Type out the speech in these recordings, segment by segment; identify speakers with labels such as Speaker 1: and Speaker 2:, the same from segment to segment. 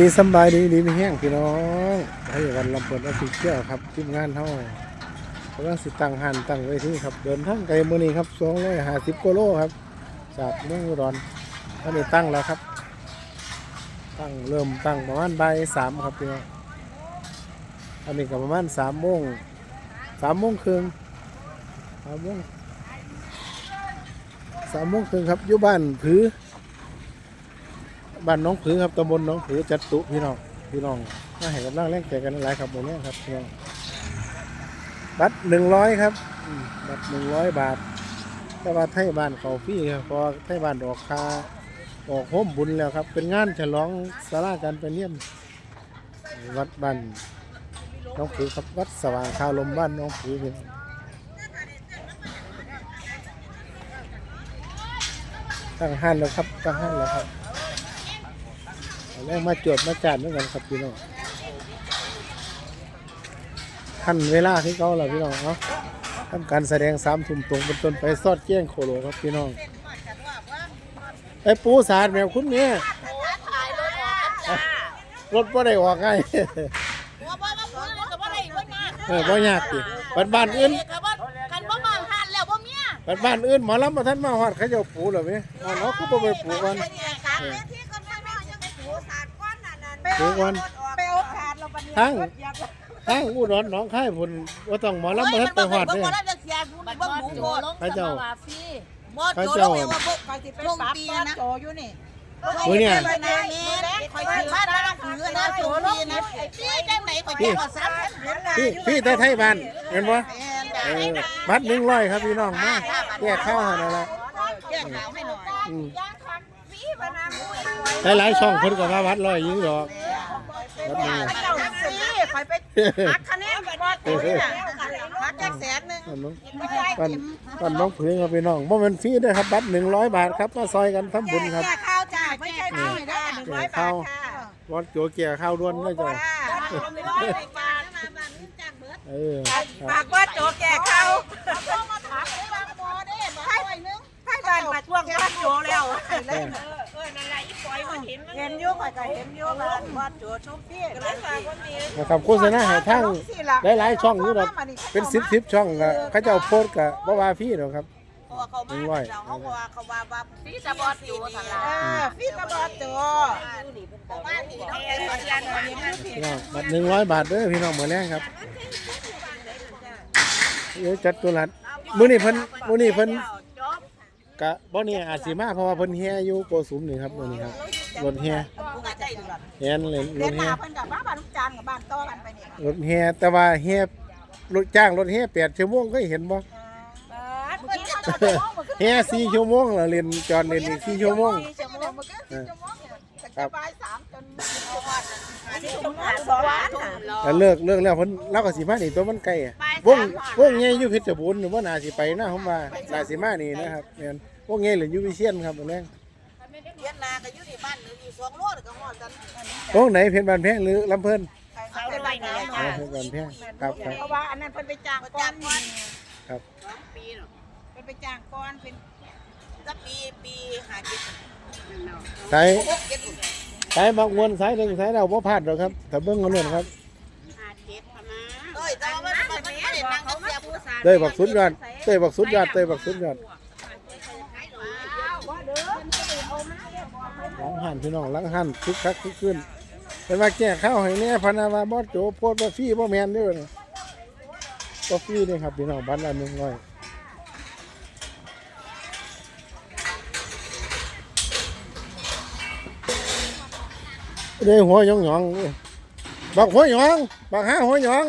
Speaker 1: ดีสบายดีดีไม่แห้งพี่น้องให้วันลำเปิดออฟฟิเชียลครับทีมงานเท่ากำลังสิตังหันตั้งไว้ที่ครับ เดินทางไกลมือนี้ครับสองร้อยห้าสิบกิโลครับ จากเมืองอุดรตอนนี้ตั้งแล้วครับ ตั้งเริ่มตั้งประมาณบ่ายสามครับพี่น้องอันนี้ก็ประมาณสามโมงสามโมงครึ่งสามโมงสามโมงครึ่งครับอยู่บ้านผือ บ้านน้องผือครับตำบลน้องผือจัดตุพี่น้องพี่น้องมาให้กำลังแรงใจกันหลายครับหมดนี้ครับพี่น้องบัตรหนึ่งร้อยครับบัตรหนึ่งร้อยบาท แต่ว่าไทยบ้านเขาฟี่ครับพอไทยบ้านออกคาออกโฮมบุญแล้วครับ เป็นงานฉลองสาราการปเนี่ยมวัดบ้านน้องผือครับวัดสว่างคาลมบ้านน้องผือพี่น้องตั้งห้านแล้วครับตั้งห้านแล้วครับ แรงมาจวดมาจานด้วยกันครับพี่น้องท่านเวลาที่เขาแล้วพี่น้องเนาะทำการแสดงสามทุ่มตรงเป็นต้นไปซอดแจ้งโคโลครับพี่น้องไอ้ปูสาดแมวคุณเนี่ยรถบ่ได้ออกไง
Speaker 2: ว่าบ่มาพูดก็บ่ได้บ่ยาก
Speaker 1: เออบ่ยากติบ้านบ้านอื่น
Speaker 2: ก็บ่คันบ่มาหันแล้วบ่เมีย
Speaker 1: บ้านบ้านอื่นหมอลำมาท่านมาฮอดเขาเจะปูเหรอพี่อ๋อเนาะก็บ่ไปปูกัน
Speaker 2: สาดก้อนนั่นน่ะ
Speaker 1: ปูกัน
Speaker 2: ไปเอาขาดเราบัดนี้
Speaker 1: ทั้งทั้งอุดรหนองคายพุ่นว่าต้องหมอลำมาท่านไปฮอด
Speaker 2: เด้
Speaker 1: เด้
Speaker 2: บ่ได้จะเสียผู้นี่บ่หมูโบ
Speaker 1: พระเจ้า
Speaker 2: บ่โจลงเองว่าบ่ ไปสิไปปราบตอนโจอยู่นี่
Speaker 1: มื้อเนี่ย
Speaker 2: ไปนานนี้คอยสิพาดมาถือนะโจลงนะพี่จังไหนข่อยแจ้งว่าซับ
Speaker 1: พี่พี่แต่ไทยบ้านเห็นบ่เออบัตรหนึ่งร้อยครับพี่น้องมาแก้ข้าวให้หนั่นแหละ
Speaker 2: แก้ข่าวให้หน่อย
Speaker 1: อืม
Speaker 2: มุย
Speaker 1: หลายๆช่องคนก็ว่าวัดร้อยยิงดอกวัดหนึ่ง
Speaker 2: ไปเจ้าฟรีข่อยไปหักคะแนนบ่ตัวนี่น่ะหักแค่แสนนึง
Speaker 1: อันน้องปันปันน้องผืนครับพี่น้องบ่แม่นฟรีเด้อครับบัตรหนึ่งร้อยบาทครับมาซอยกันทำบุญครับ
Speaker 2: แก้ข้าวจ้าไม่ใช่ฟรีนะหนึ่งร้อยบาทค่ะ
Speaker 1: วัดโจเกียข้าวด้วนเลยจ้ะเออครับ
Speaker 2: ฝากว่าโจแก่เขาให้บ้านมาช่วงบ้านโจแล้ว เห็นยุ่งก็เห็นยุ่งบ้านว่าโจชมพี่ก็เลยฝากว่ามี
Speaker 1: นะครับโฆษณาให้ทั้งหลายๆช่องอยู่ดอกเป็นสิบสิบช่องก็เขาเจ้าโพสต์ก็บ่ว่าฟรีดอกครับ
Speaker 2: เขามาเขาว่าเขาว่าว่าพี่ตะบอดโจทลาพี่ตะบอดโจบ้านนี่ต้องเป็นคนยันคนนี้
Speaker 1: พี่น้องบัตรหนึ่งร้อยบาทเด้อพี่น้องมื้อแรงครับเดี๋ยวจัดตัวรัดมื้อนี้เพิ่นมื้อนี้เพิ่น กะบ่นี่อาจสิมาเพราะว่าเพิ่นแห่อยู่โกสุมนี่ครับมื้อนี้ครับ รถแห่ แห่นเลยร
Speaker 2: เรีย
Speaker 1: ถ
Speaker 2: น
Speaker 1: แห่
Speaker 2: มาเพิ่นกับบ้านบ้านลูกจานกับบ้านต้อกันไปเนี่ย
Speaker 1: รถแห่แต่ว่าแห่รถจ้างรถแห่8ชั่วโมงก็เห็นบ่
Speaker 2: เมื่อกี้เขาจะมองมันก็
Speaker 1: แห่4ชั่วโมงแล้วเล่นจอดเล่นอีก4ชั่วโมง
Speaker 2: ชั่วโมงมันก็สี่ชั่วโมงเนี่ยจากบ่ายสามจนสี่ชั่วโมงสองวันน่ะ
Speaker 1: แล้วเลิกเลิกแล้วเพิ่นเราก็สิมานี่ตัวมันไกลอะ วงวงใหญ่อยู่เพชรบูรณ์นี่บ่น่าสิไปนะผมว่าน่าสิมานี่นะครับแม่นวงใหญ่เหลืออยู่วิเชียนครับมื้อแรง
Speaker 2: เรียนนาก็อยู่ที่บ้านหรืออยู่สองโลดก็ฮอดกัน
Speaker 1: วงไหนเพชรบ้านแพงหรือลำเพิ่น
Speaker 2: เขาได้ไปไหน
Speaker 1: อ๋อเพชรบ้านแพงครับครับ
Speaker 2: เพราะว่าอันนั้นเพิ่นไปจ้างก้อนนี่
Speaker 1: ครับ
Speaker 2: ปีเนาะเพิ่นไปจ้างก้อนเป็นสักปีปีหาเจ็ด
Speaker 1: สาย
Speaker 2: หกเจ็ด
Speaker 1: สายบักมวนสายหนึ่งสายเราบ่พลาดหรอกครับถ้าเบิ่งกันนู่นครับ
Speaker 2: เอ้ยแต่ว่ามันมันไม่ได้นั่งกับ เสียว
Speaker 1: เต้ยบักสุดยอดเต้ยบักสุดยอดเต้ยบักสุดยอดหลังหันพี่น้องหลังหันคึกคักคึกขึ้นเป็นว่าแก้ข้าวให้แน่พนาวาบอสโจโพดบ่ฟรีบ่แมนด้อนี่บ่ฟรีเด้ครับพี่น้องบ้านละ100เด้หัวหยองๆเว้ยบักหัวหยองบักห้าหัวหยอง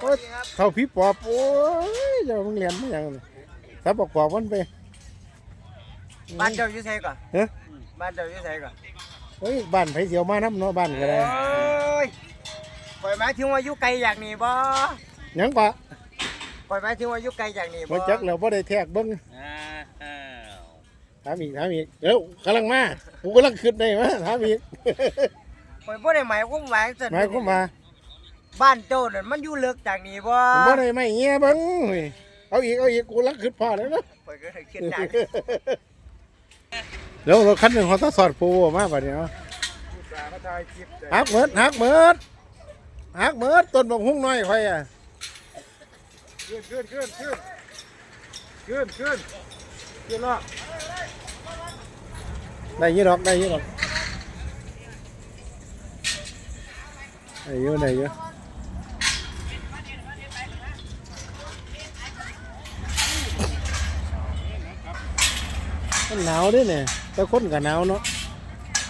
Speaker 1: โอ้ยเข้าพี่ปอบโอ้ยเจ้ามึงเรียนมาหยังนี่ถ้าบอกปอบมันไป
Speaker 3: บ้านเจ้าอยู่ไสก่อน
Speaker 1: เอ๊ะ
Speaker 3: บ้านเจ้าอยู่ไสก่อน
Speaker 1: เฮ้ยบ้านไผเสียวมาน้ำเนาะบ้านก็ได้
Speaker 3: โอ้ยปล่อยหมายถึงว่าอยู่ไกลอย่างนี้บ่
Speaker 1: หยังปะ
Speaker 3: ปล่อยหมายถึงว่าอยู่ไกลอย่างนี้บ่
Speaker 1: บ่จักแล้วบ่ได้แทกเบิ่งถามอีกถามอีกเดี๋ยวกำลังมากูกำลังขึ้นได้มาถามอีก
Speaker 3: ปล่อยบ่ได้หมายความว่าจัง
Speaker 1: หมายความว่า
Speaker 3: บ้านเจ้านั่นมันอยู่เลิกจากนี้บ่
Speaker 1: บ่ได้ไม่เงี้ยเบิ่งเฮ้ยเอาอีกเอาอีกกูกำลังขึ้นพอแล้วนะ
Speaker 3: ปล่อยก็ได้คิดได้
Speaker 1: เดี๋ยวรถคันหนึ่งเขาต้องสอดปูออกมาบัดนี้เนาะา
Speaker 4: มาถ่ายคลิปแต่
Speaker 1: หักเมิดหักเมิดหักเมิดต้นบกหุ้งน้อยค่อยอะ
Speaker 4: ขึ้นขึ้นขึ้นขึ้นขึ้นขึ้นขึ้นละ
Speaker 1: ได้ยี่ดอกได้ยี่ดอกได้เยอะได้เย มันหนาวด้วยเนี่ยแต่คนก็หนาวเนาะ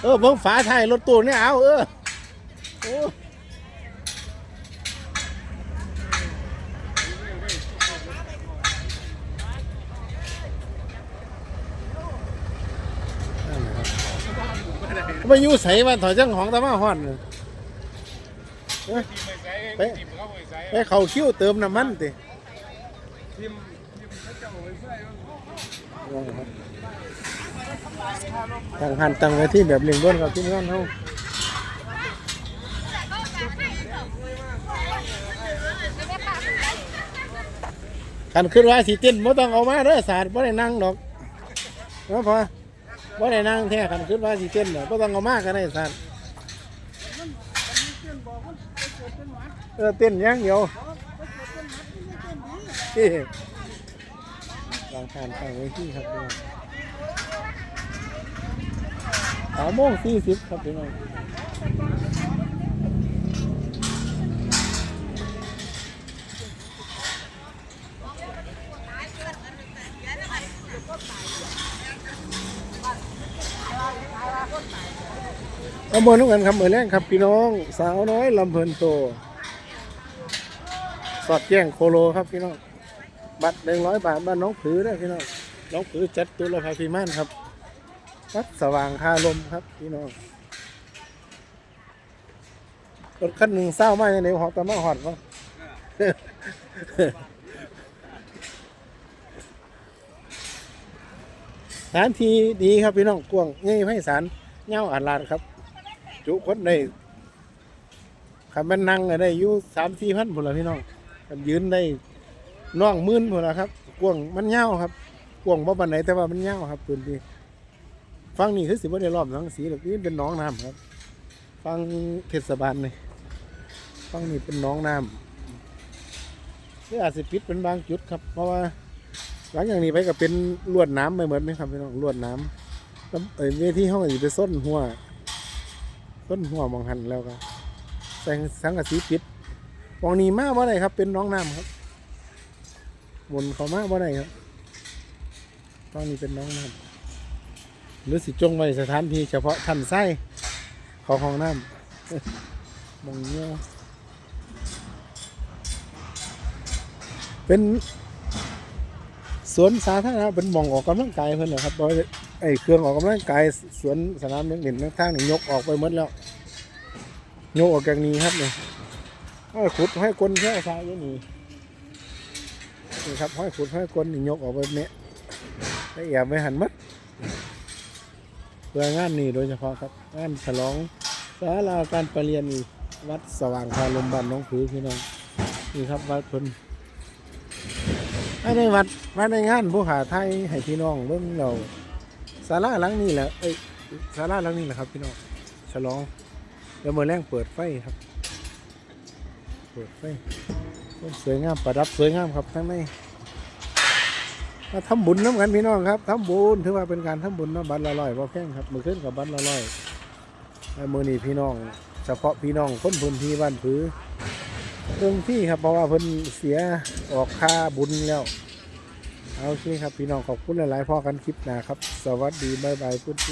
Speaker 1: เออเบิ่งฝาไทยรถตู้เนี่ยเอาเออโอ้มาอยู่ใส่มาถอยจังของตะมาห่อน
Speaker 4: ไปไป
Speaker 1: เขาคิ้วเติมน้ำมันติ
Speaker 4: ทีมทีมเขาเจ้าไม่ใส่
Speaker 1: ตั้งหันตั้งไว้ที่แบบเลียงด้วนครับที่งานเขาคันขึ้นว่าสีเต้นไม่ต้องเอามาเด้อสาดไม่ได้นั่งดอกเนาะพอไม่ได้นั่งแท้คันขึ้นว่าสีเต้นเด้อไม่ต้องเอามาก็ได้สาดเออเต้นอย่างเดียว ที่ตั้งหันตั้งไว้ที่ครับพี่น้องสามโมงสี่สิบครับพี่น้องเอาบนทุกกันครับเหมือนแรกครับพี่น้อง สาวน้อยลำเพลินโต สอดแจ้งโคโลครับพี่น้อง บัตรหนึ่งร้อยบาทบ้านน้องผือได้พี่น้องน้องผือจัดตุลภาพิมานครับวัดสว่างคาลมครับพี่น้องรถคันหนึ่งเศร้ามากยังไงหอบตะมาหอดวะสถานที่ดีครับพี่น้องกวงง่ายไพศาลเง่าอาลาดครับ จุคนได้ขับมันนั่งได้อยู่สามสี่พันผลละพี่น้องยืนได้ น่องมื่นผลละครับกวงมันเง่าครับกวงบ่ปันไหนแต่ว่ามันเง่าครับปืนที่ฟังนี่คือสิบ่ได้รอบสังสีหรอกนี่เป็นน้องน้ำครับ ฟังเทศบาลนี่ฟังนี่เป็นน้องน้ำหรืออาจจะปิดเป็นบางจุดครับ เพราะว่า หลังจากนี้ไปก็เป็นลวดน้ำไปเหมือนไหมครับพี่น้องลวดน้ำแล้วเอ้ยเวทีห้องจะไปส้นหัวส้นหัวมองหันแล้วก็ใส่สังกะสีปิดมองนี้มาบ่าได้ครับ เป็นน้องน้ำครับ บนเขามาบ่ได้ครับฟังนี้เป็นน้องน้ำหรือสิจงไว้สถานที่เฉพาะท่านไส้ของห้องน้ำมองเงี้ยเป็นสวนสาธารณะเป็นมองออกกำลังกายเพื่อนเหรอครับเพราะไอ้เครื่องออกกำลังกายสวนสนามเลี้ยงเด่นทางนี่ยกออกไปหมดแล้วยกออกจากนี้ครับเนี่ยห้ขุดให้อยกลนแค่ทรายนี่ นี่ครับห้อยขุดห้อยกลนนี่ยกออกไปเนี้ยละเอียดไม่หันมัดเพื่องานนี้โดยเฉพาะครับงานฉลองศาลาการประเรียนวัดสว่างคาลมบ้านน้องผือพี่น้องนี่ครับวัดเพิ่นไม่ได้วัดไม่ได้งานผู้หาไทยให้พี่น้องเบิ่งเราศาลาหลังนี้แหละเอ้ยศาลาหลังนี้แหละครับพี่น้องฉลองแล้วเมื่อแรงเปิดไฟครับ เปิดไฟ สวยงามประดับสวยงามครับทั้งในมาทำบุญน้ำกันพี่น้องครับทำบุญถือว่าเป็นการทำบุญนาะบัตรละร้อยบ่แพงครับมือขึ้นกับบัตรละร้อยมือนีพี่น้อง เฉพาะพี่น้องคนพื้นที่บ้านผือเรื่องที่ครับเพราะว่าเพิ่นเสียออกค่าบุญแล้วเอาโอเคครับพี่น้องขอบคุณหลายๆพ่อกันคลิปหนาครับ สวัสดีบายบายพุทธ